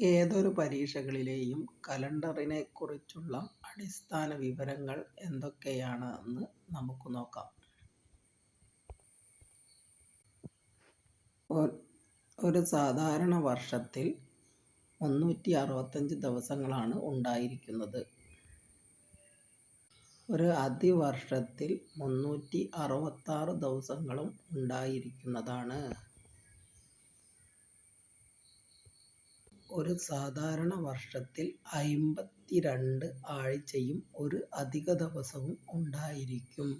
ഏതൊരു പരീക്ഷകളിലെയും കലണ്ടറിനെക്കുറിച്ചുള്ള അടിസ്ഥാന വിവരങ്ങൾ എന്തൊക്കെയാണ് എന്ന് നമുക്ക് നോക്കാം. ഒരു സാധാരണ വർഷത്തിൽ മുന്നൂറ്റി അറുപത്തഞ്ച് ദിവസങ്ങളാണ് ഉണ്ടായിരിക്കുന്നത്. ഒരു അതിവർഷത്തിൽ മുന്നൂറ്റി അറുപത്താറ് ദിവസങ്ങളും ഉണ്ടായിരിക്കുന്നതാണ്. ഒരു സാധാരണ വർഷത്തിൽ അമ്പത്തിരണ്ട് ആഴ്ചയും ഒരു അധിക ദിവസവും ഉണ്ടായിരിക്കും.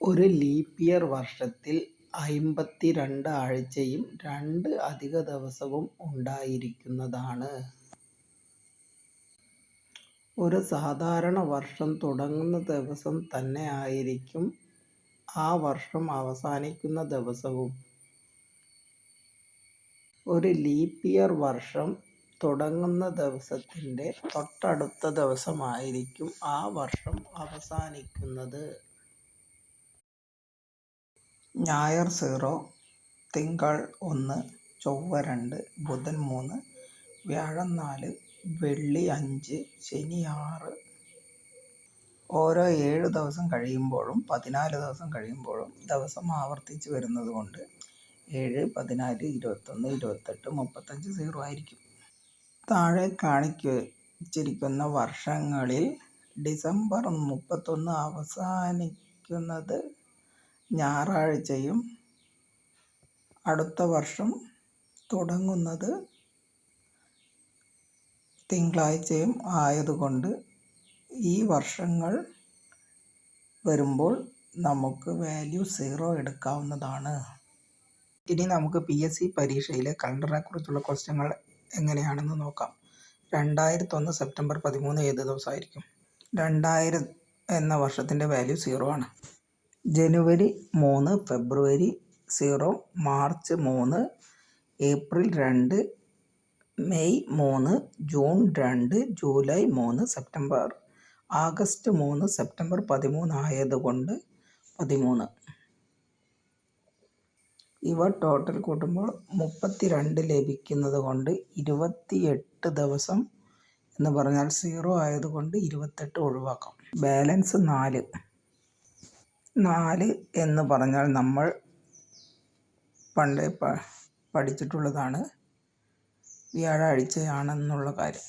ഒരു ലീപ് ഇയർ വർഷത്തിൽ അമ്പത്തിരണ്ട് ആഴ്ചയും രണ്ട് അധിക ദിവസവും ഉണ്ടായിരിക്കുന്നതാണ്. ഒരു സാധാരണ വർഷം തുടങ്ങുന്ന ദിവസം തന്നെ ആയിരിക്കും ആ വർഷം അവസാനിക്കുന്ന ദിവസവും. ഒരു ലീപ് ഇയർ വർഷം തുടങ്ങുന്ന ദിവസത്തിന്റെ തൊട്ടടുത്ത ദിവസമായിരിക്കും ആ വർഷം അവസാനിക്കുന്നത്. ഞായർ സീറോ, തിങ്കൾ ഒന്ന്, ചൊവ്വ രണ്ട്, ബുധൻ മൂന്ന്, വ്യാഴം നാല്, വെള്ളി അഞ്ച്, ശനി ആറ്. ഓരോ ഏഴ് ദിവസം കഴിയുമ്പോഴും പതിനാല് ദിവസം കഴിയുമ്പോഴും ദിവസം ആവർത്തിച്ച് വരുന്നതുകൊണ്ട് ഏഴ്, പതിനാല്, ഇരുപത്തൊന്ന്, ഇരുപത്തെട്ട്, മുപ്പത്തഞ്ച് സീറോ ആയിരിക്കും. താഴെ കാണിച്ചിരിക്കുന്ന വർഷങ്ങളിൽ ഡിസംബർ മുപ്പത്തൊന്ന് അവസാനിക്കുന്നത് ഞായറാഴ്ചയും അടുത്ത വർഷം തുടങ്ങുന്നത് തിങ്കളാഴ്ചയും ആയതുകൊണ്ട് ഈ വർഷങ്ങൾ വരുമ്പോൾ നമുക്ക് വാല്യൂ സീറോ എടുക്കാവുന്നതാണ്. ഇനി നമുക്ക് പി എസ് സി പരീക്ഷയിലെ കലണ്ടറിനെക്കുറിച്ചുള്ള ക്വസ്റ്റ്യനുകൾ എങ്ങനെയാണെന്ന് നോക്കാം. രണ്ടായിരത്തൊന്ന് സെപ്റ്റംബർ പതിമൂന്ന് ഏത് ദിവസമായിരിക്കും? രണ്ടായിരം എന്ന വർഷത്തിന്റെ വാല്യൂ സീറോ ആണ്. ജനുവരി മൂന്ന്, ഫെബ്രുവരി സീറോ, മാർച്ച് മൂന്ന്, ഏപ്രിൽ രണ്ട്, മെയ് മൂന്ന്, ജൂൺ രണ്ട്, ജൂലൈ മൂന്ന്, സെപ്റ്റംബർ ആഗസ്റ്റ് മൂന്ന്, സെപ്റ്റംബർ പതിമൂന്ന് ആയതുകൊണ്ട് പതിമൂന്ന്. ഇവ ടോട്ടൽ കൂട്ടുമ്പോൾ മുപ്പത്തിരണ്ട് ഇരുപത്തി ഇരുപത്തിയെട്ട് ദിവസം എന്ന് പറഞ്ഞാൽ സീറോ ആയതുകൊണ്ട് ഇരുപത്തെട്ട് ഒഴിവാക്കാം. ബാലൻസ് നാല്. നാല് എന്ന് പറഞ്ഞാൽ നമ്മൾ പണ്ടേ പഠിച്ചിട്ടുള്ളതാണ് വ്യാഴാഴ്ചയാണെന്നുള്ള കാര്യം.